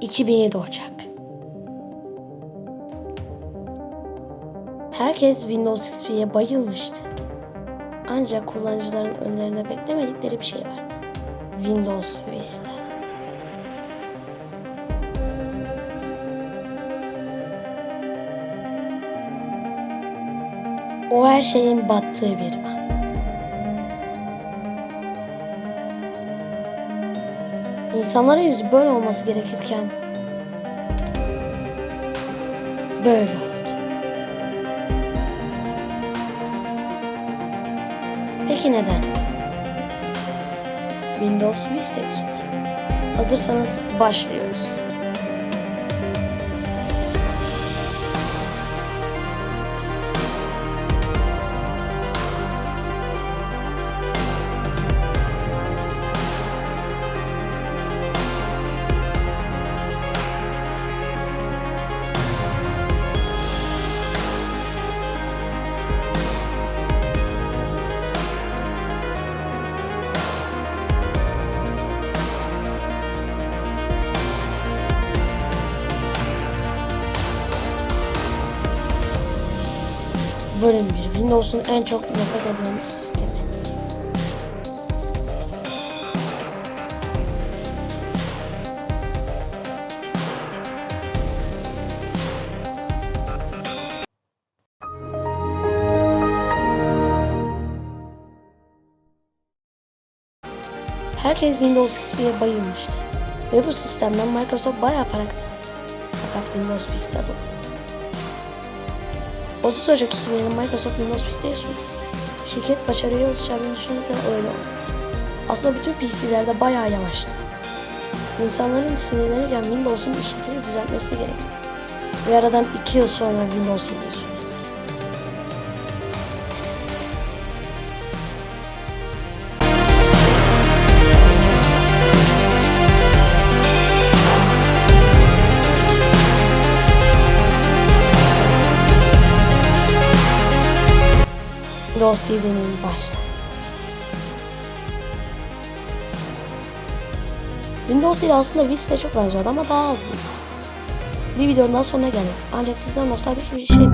2007 Ocak. Herkes Windows XP'ye bayılmıştı. Ancak kullanıcıların önlerine beklemedikleri bir şey vardı. Windows Vista. O her şeyin battığı bir an. İnsanların yüzü böyle olması gerekirken böyle. Peki neden? Windows Vista yüzünden. Hazırsanız başlıyoruz. Bölüm 1. Windows'un en çok nefret edilen sistemi. Herkes Windows XP'ye bayılmıştı. Ve bu sistemden Microsoft bayağı para kazandı. Fakat Windows Vista dolu. 30 Ocak 2007'de Microsoft Windows Vista'yı sundu. Şirket başarıya ulaşacağını düşünürken öyle olmadı. Aslında bütün PC'lerde bayağı yavaştı. İnsanların sinirlenirken Windows'un işletici düzeltmesi gerekiyor. Ve aradan 2 yıl sonra Windows 7'yi sundu. Windows 7'nin başla. Windows 7 aslında Vista'ya çok benziyordu ama daha az Bir videonun daha sonuna geldik. Ancak sizden nostaljik bir şey